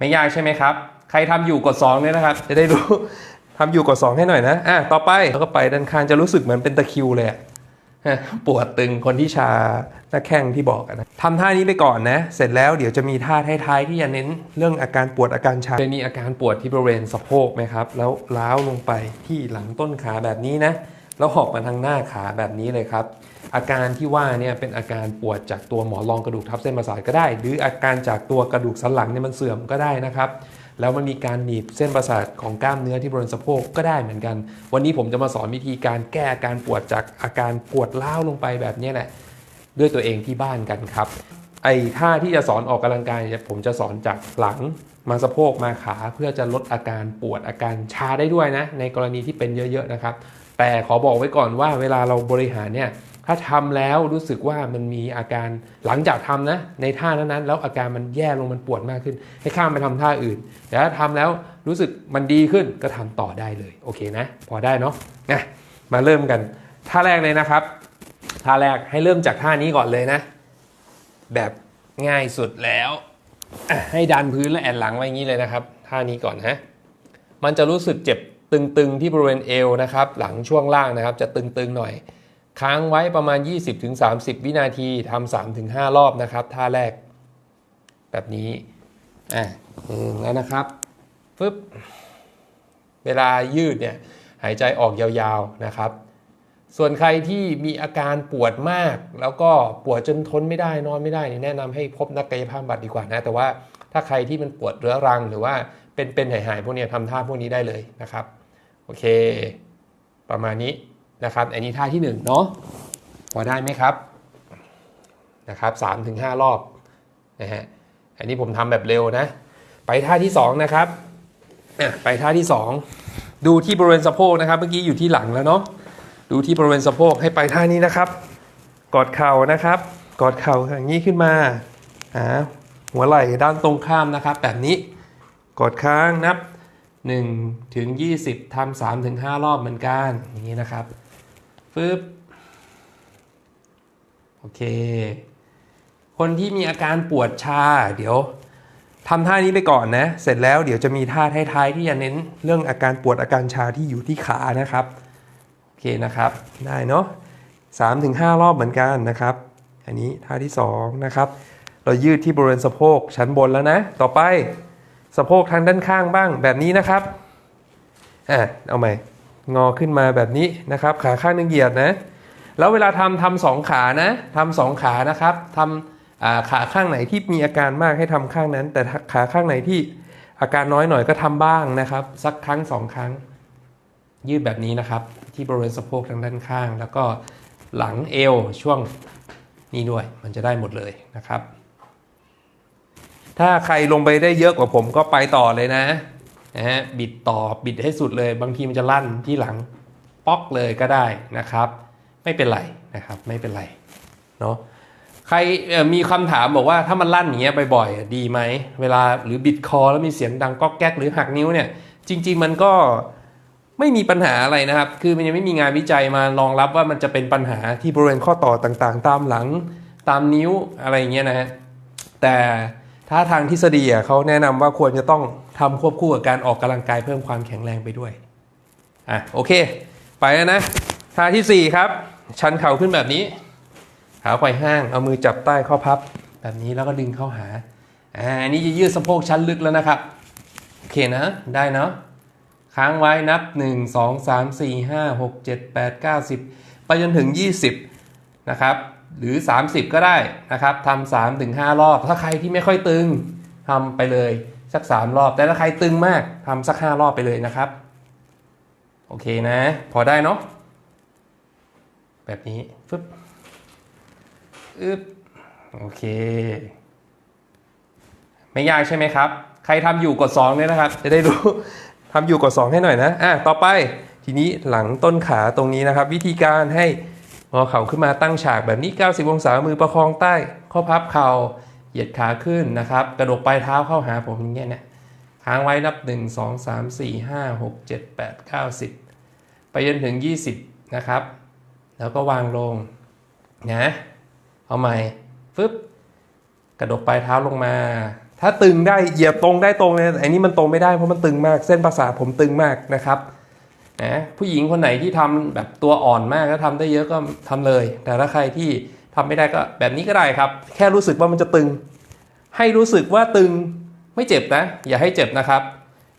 ไม่ยากใช่ไหมครับ ใครทำอยู่กด2เนี่ยนะครับ จะได้รู้ทำอยู่กด2ให้หน่อยนะ อะ ต่อไปแล้วก็ไปด้านข้างจะรู้สึกเหมือนเป็นตะคริวเลยอะฮะปวดตึงคนที่ชาหน้าแข้งที่บอกอะนะทำท่านี้ไปก่อนนะ เสร็จแล้วเดี๋ยวจะมีท่าท้ายๆที่จะเน้นเรื่องอาการปวดอาการชาเคยมีอาการปวดที่บริเวณสะโพกไหมครับ แล้วล้าวลงไปที่หลังต้นขาแบบนี้นะ แล้วหอกมาทางหน้าขาแบบนี้เลยครับ อาการที่ว่าเนี่ยเป็นอาการปวดจากตัวหมอนรองกระดูกทับเส้นประสาทก็ได้ หรืออาการจากตัวกระดูกสันหลังเนี่ยมันเสื่อมก็ได้นะครับแล้วมันมีการหนีบเส้นประสาทของกล้ามเนื้อที่บริเวณสะโพกก็ได้เหมือนกัน วันนี้ผมจะมาสอนวิธีการแก้อาการปวดจากอาการปวดเล้าลงไปแบบนี้แหละ ด้วยตัวเองที่บ้านกันครับ ไอ้ท่าที่จะสอนออกกำลังกายผมจะสอนจากหลังมาสะโพกมาขาเพื่อจะลดอาการปวดอาการชาได้ด้วยนะ ในกรณีที่เป็นเยอะๆนะครับ แต่ขอบอกไว้ก่อนว่าเวลาเราบริหารเนี่ยถ้าทำแล้วรู้สึกว่ามันมีอาการหลังจากทำนะ ในท่านั้นๆแล้วอาการมันแย่ลงมันปวดมากขึ้น ให้ข้ามไปทำท่าอื่น แต่ถ้าทำแล้วรู้สึกมันดีขึ้นก็ทำต่อได้เลยโอเคนะ พอได้เนาะนะมาเริ่มกันท่าแรกเลยนะครับท่าแรกให้เริ่มจากท่านี้ก่อนเลยนะ แบบง่ายสุดแล้วให้ดันพื้นและแอนหลังไว้อย่างนี้เลยนะครับท่านี้ก่อนฮะมันจะรู้สึกเจ็บ ตึงๆที่บริเวณเอวนะครับ หลังช่วงล่างนะครับ จะตึงๆหน่อย ค้างไว้ประมาณ 20-30 วินาทีทำ3-5 รอบนะครับ ท่าแรก แบบนี้อะแล้วนะครับฟึบเวลายืดเนี่ยหายใจออกยาวๆนะครับ ส่วนใครที่มีอาการปวดมาก แล้วก็ปวดจนทนไม่ได้นอนไม่ได้นี่แนะนำให้พบนักกายภาพบำบัดดีกว่านะ แต่ว่าถ้าใครที่มันปวดเรื้อรังหรือว่าเป็นเป็นหายๆพวกนี้ทำท่าพวกนี้ได้เลยนะครับ อเค ประมาณนี้นะครับ อันนี้ท่าที่หนึ่งเนาะพอได้ไหมครับนะครับสามถึงห้ารอบนะฮะอันนี้ผมทำแบบเร็วนะ ไปท่าที่สองนะครับไปท่าที่สองดูที่บริเวณสะโพกนะครับ เมื่อกี้อยู่ที่หลังแล้วเนาะดูที่บริเวณสะโพกให้ไปท่านี้นะครับ กอดเข่านะครับ กอดเข่าอย่างนี้ขึ้นมาอ่าหัวไหล่ด้านตรงข้ามนะครับ แบบนี้กดค้างนับ 1ถึง20ทำ3ถึง5รอบเหมือนกันอย่างนี้นะครับฟึบโอเค คนที่มีอาการปวดชา เดี๋ยวทำท่านี้ไปก่อนนะ เสร็จแล้วเดี๋ยวจะมีท่าท้ายๆที่จะเน้นเรื่องอาการปวดอาการชาที่อยู่ที่ขานะครับ โอเคนะครับ ได้เนาะ3ถึง5รอบเหมือนกันนะครับ อันนี้ท่าที่2นะครับ เรายืดที่บริเวณสะโพกชั้นบนแล้วนะ ต่อไป สะโพกทางด้านข้างบ้างแบบนี้นะครับอะเอาใหม่งอขึ้นมาแบบนี้นะครับ ขาข้างหนึงเหยียดนะ แล้วเวลาทำทำสองขานะทำสองขานะครับทำขาข้างไหนที่มีอาการมากให้ทำข้างนั้น แต่ขาข้างไหนที่อาการน้อยหน่อยก็ทำบ้างนะครับ สักครั้งสองครั้ง ยืดแบบนี้นะครับ ที่บริเวณสะโพกทางด้านข้าง แล้วก็หลังเอวช่วงนี้ด้วย มันจะได้หมดเลยนะครับ ถ้าใครลงไปได้เยอะกว่าผมก็ไปต่อเลยนะนะฮะบิดต่อบิดให้สุดเลย บางทีมันจะลั่นที่หลังป๊อกเลยก็ได้นะครับ ไม่เป็นไรนะครับไม่เป็นไรเนาะใครมีคำถามบอกว่าถ้ามันลั่นอย่างเงี้ยบ่อยๆดีไหมเวลาหรือบิดคอแล้วมีเสียงดังก๊อกแก๊กหรือหักนิ้วเนี่ย จริง ๆ มันก็ไม่มีปัญหาอะไรนะครับ คือมันยังไม่มีงานวิจัยมารองรับว่ามันจะเป็นปัญหาที่บริเวณข้อต่อต่างๆ ตามหลังตามนิ้วอะไรเงี้ยนะฮะแต่ ถ้าทางทฤษฎีเขาแนะนำว่าควรจะต้องทำควบคู่กับการออกกำลังกายเพิ่มความแข็งแรงไปด้วย อะโอเค ไปแล้วนะท่าที่สี่ครับ ชันเข่าขึ้นแบบนี้ ขาไขว่ห้าง เอามือจับใต้ข้อพับ แบบนี้แล้วก็ดึงเข้าหา อ่าอันนี้จะยืดสะโพกชั้นลึกแล้วนะครับ โอเคนะ ได้เนาะ ค้างไว้นับ 1 2 3 4 5 6 7 8 9 10 ไปจนถึง 20 นะครับ หรือ 30 ก็ได้นะครับทำ3ถึง5รอบ ถ้าใครที่ไม่ค่อยตึงทำไปเลยสัก 3 รอบ แต่ถ้าใครตึงมากทำสัก 5 รอบไปเลยนะครับ โอเคนะ พอได้เนาะแบบนี้ฟึบอึบโอเค ไม่ยากใช่ไหมครับ ใครทำอยู่กด2เนี่ยนะครับ จะได้รู้ทำอยู่กด2ให้หน่อยนะอะต่อไปทีนี้หลังต้นขาตรงนี้นะครับ วิธีการให้ งอเข่าขึ้นมาตั้งฉากแบบนี้ 90 องศามือประคองใต้ ข้อพับเข่าเหยียดขาขึ้นนะครับ กระดกปลายเท้าเข้าหาผมอย่างเงี้ยเนี่ยค้างไว้นับ 1 2 3 4 5 6 7 8 9 10 ไปจนถึง 20 นะครับ แล้วก็วางลงนะเอาใหม่ฟึบกระดกปลายเท้าลงมา ถ้าตึงได้เหยียบตรงได้ตรงเลยแต่อันนี้มันตรงไม่ได้เพราะมันตึงมากเส้นประสาทผมตึงมากนะครับ นะผู้หญิงคนไหนที่ทำแบบตัวอ่อนมากแล้วทำได้เยอะก็ทำเลย แต่ถ้าใครที่ทำไม่ได้ก็แบบนี้ก็ได้ครับ แค่รู้สึกว่ามันจะตึง ให้รู้สึกว่าตึงไม่เจ็บนะ อย่าให้เจ็บนะครับ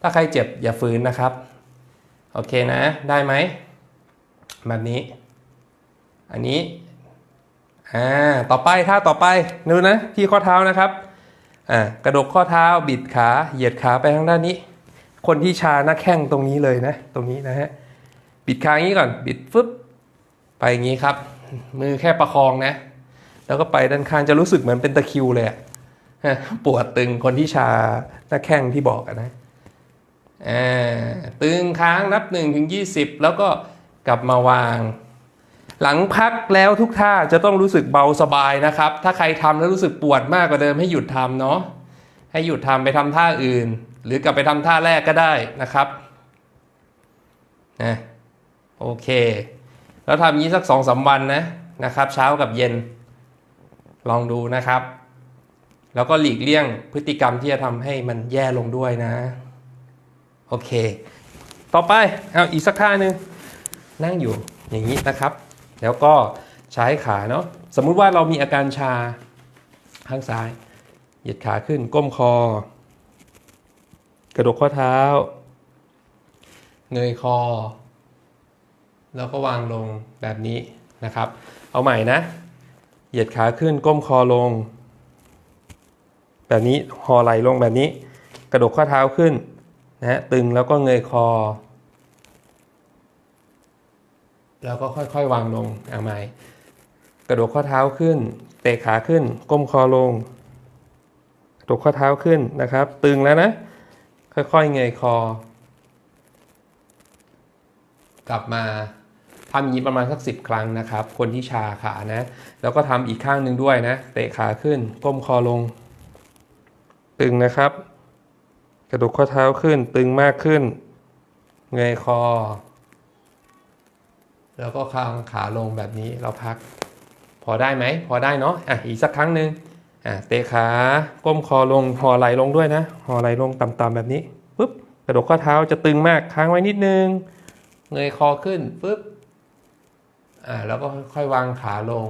ถ้าใครเจ็บอย่าฝืนนะครับโอเคนะได้ไหมแบบนี้ อันนี้อ่าต่อไปท่าต่อไปดูนะที่ข้อเท้านะครับอ่ากระดกข้อเท้าบิดขาเหยียดขาไปทางด้านนี้ คนที่ชาหน้าแข้งตรงนี้เลยนะ ตรงนี้นะฮะบิดขาอย่างนี้ก่อนบิดฟึบไปอย่างนี้ครับ มือแค่ประคองนะ แล้วก็ไปด้านข้างจะรู้สึกเหมือนเป็นตะคิวเลยปวดตึงคนที่ชาหน้าแข้งที่บอกนะตึงค้างนับ1ถึง20 แล้วก็กลับมาวาง หลังพักแล้วทุกท่าจะต้องรู้สึกเบาสบายนะครับ ถ้าใครทำแล้วรู้สึกปวดมากกว่าเดิมให้หยุดทำเนาะให้หยุดทำไปทำท่าอื่น หรือกลับไปทำท่าแรกก็ได้นะครับนะโอเค แล้วทำอย่างนี้สักสองสาวันนะนะครับ เช้ากับเย็นลองดูนะครับ แล้วก็หลีกเลี่ยงพฤติกรรมที่จะทำให้มันแย่ลงด้วยนะ โอเค ต่อไปเอาอีกสักท่าหนึ่งนั่งอยู่อย่างนี้นะครับ แล้วก็ใช้ขาเนาะสมมุติว่าเรามีอาการชาข้างซ้าย เหยียดขาขึ้นก้มคอ ระดกข้อเท้า เงยคอ แล้วก็วางลงแบบนี้นะครับ เอาใหม่นะ เหยียดขาขึ้นก้มคอลง แบบนี้หอไหลลงแบบนี้ กระดกข้อเท้าขึ้นนะฮะตึงแล้วก็เงยคอ แล้วก็ค่อยๆวางลงเอาใหม่ กระดกข้อเท้าขึ้น เตะขาขึ้น ก้มคอลง กระดกข้อเท้าขึ้นนะครับ ตึงแล้วนะ ค่อยๆเงยคอ กลับมาทำอย่างนี้ประมาณสักสิบครั้งนะครับ คนที่ชาขานะ แล้วก็ทำอีกข้างหนึ่งด้วยนะ เตะขาขึ้น ก้มคอลง ตึงนะครับ กระดูกข้อเท้าขึ้น ตึงมากขึ้น เงยคอ แล้วก็คางขาลงแบบนี้เราพัก พอได้ไหม พอได้เนาะ อะ อีกสักครั้งหนึ่ง อะเตะขาก้มคอลงห่อไหลลงด้วยนะห่อไหลลงต่ำๆแบบนี้ปุ๊บกระดกข้อเท้าจะตึงมากค้างไว้นิดนึงเงยคอขึ้นปุ๊บอ่าแล้วก็ค่อยวางขาลง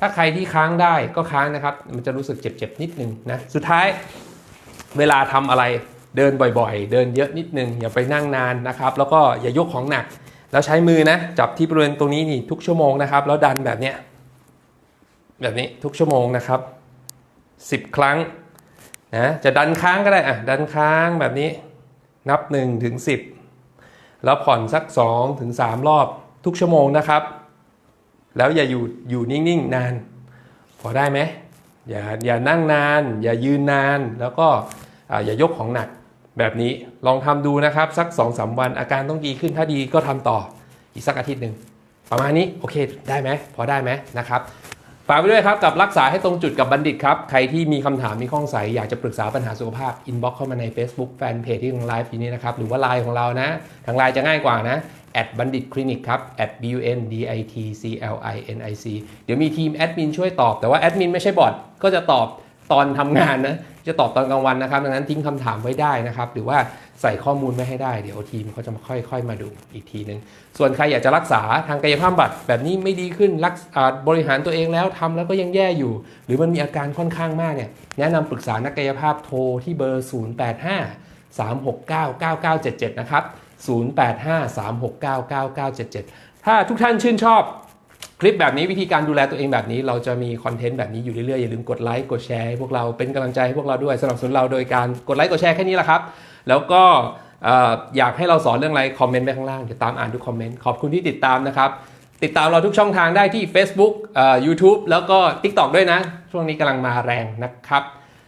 ถ้าใครที่ค้างได้ก็ค้างนะครับ มันจะรู้สึกเจ็บๆนิดนึงนะสุดท้ายเวลาทำอะไรเดินบ่อยๆ เดินเยอะนิดนึง อย่าไปนั่งนานนะครับ แล้วก็อย่ายกของหนัก แล้วใช้มือนะ จับที่บริเวณตรงนี้นี่ทุกชั่วโมงนะครับ แล้วดันแบบเนี้ยแบบนี้ทุกชั่วโมงนะครับ 10 ครั้งนะจะดันค้างก็ได้อะดันค้างแบบนี้นับ1ถึง10 แล้วผ่อนสัก2ถึง3รอบทุกชั่วโมงนะครับ แล้วอย่าอยู่อยู่นิ่งๆ นาน พอได้ไหมอย่าอย่านั่งนาน อย่ายืนนาน แล้วก็ออย่ายกของหนักแบบนี้ลองทำดูนะครับ สัก2อสวันอาการต้องดีขึ้นถ้าดีก็ทำต่ออีกสักอาทิตย์หนึ่งประมาณนี้โอเคได้ไหมพอได้ไหมนะครับ ฝากไว้ด้วยครับกับรักษาให้ตรงจุดกับบัณฑิตครับ ใครที่มีคำถามมีข้องใสอยากจะปรึกษาปัญหาสุขภาพอินบ็อกเข้ามาใน Facebook แฟนเพจที่กำลังไลฟ์อยู่นี้นะครับหรือว่าไลน์ของเรานะทางไลน์จะง่ายกว่านะแอดบัณฑิตคลินิกครับ at b u n d i t c l i n i c เดี๋ยวมีทีมแอดมินช่วยตอบ แต่ว่าแอดมินไม่ใช่บอทก็จะตอบตอนทำงานนะ จะตอบตอนกลางวันนะครับ ดังนั้นทิ้งคำถามไว้ได้นะครับ หรือว่า ใส่ข้อมูลไว้ให้ได้เดี๋ยวทีมเขาจะมาค่อย ๆ มาดูอีกทีนึง ส่วนใครอยากจะรักษาทางกายภาพบำบัดแบบนี้ไม่ดีขึ้นรักบริหารตัวเองแล้วทำแล้วก็ยังแย่อยู่ หรือมันมีอาการค่อนข้างมากเนี่ยแนะนำปรึกษานักกายภาพโทรที่เบอร์ 085 369 9977 นะครับ 085 369 9977 ถ้าทุกท่านชื่นชอบ ลิปแบบนี้วิธีการดูแลตัวเองแบบนี้ เราจะมีคอนเทนต์แบบนี้อยู่เรื่อยๆอย่าลืมกดไลค์กดแชร์ให้พวกเราเป็นกำลังใจให้พวกเราด้วยสนับสนุนเราโดยการกดไลค์กดแชร์แค่นี้แหละครับ แล้วก็เอ่อยากให้เราสอนเรื่องอะไรคอมเมนต์ไว้ข้างล่างเดี๋ยวตามอ่านทุกคอมเมนต์ขอบคุณที่ติดตามนะครับติดตามเราทุกช่องทางได้ที่ Facebook YouTube แล้วก็ TikTok ด้วยนะ ช่วงนี้กำลังมาแรงนะครับ